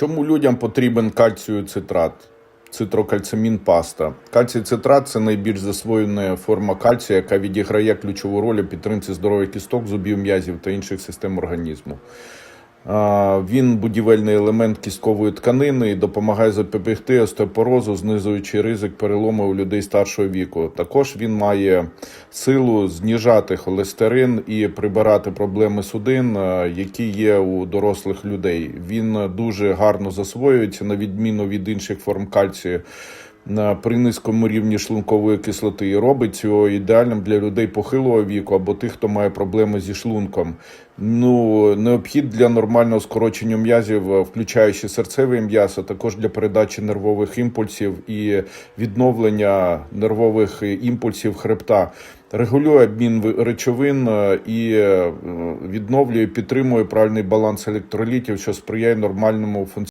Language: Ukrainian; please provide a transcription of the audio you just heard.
Чому людям потрібен кальцію цитрат? Цитрокальцамін паста. Кальцій цитрат це найбільш засвоєна форма кальцію, яка відіграє ключову роль у підтримці здоров'я кісток, зубів, м'язів та інших систем організму. Він будівельний елемент кісткової тканини і допомагає запобігти остеопорозу, знижуючи ризик перелому у людей старшого віку. Також він має силу зніжати холестерин і прибирати проблеми судин, які є у дорослих людей. Він дуже гарно засвоюється на відміну від інших форм кальцію. На- При низькому рівні шлункової кислоти і робить його ідеальним для людей похилого віку або тих, хто має проблеми зі шлунком. Ну необхід для нормального скорочення м'язів, е, включаючи серцевий м'яз, а також для передачі нервових імпульсів і відновлення нервових імпульсів хребта. Регулює обмін речовин е, і е, відновлює, підтримує правильний баланс електролітів, що сприяє нормальному функціонуванню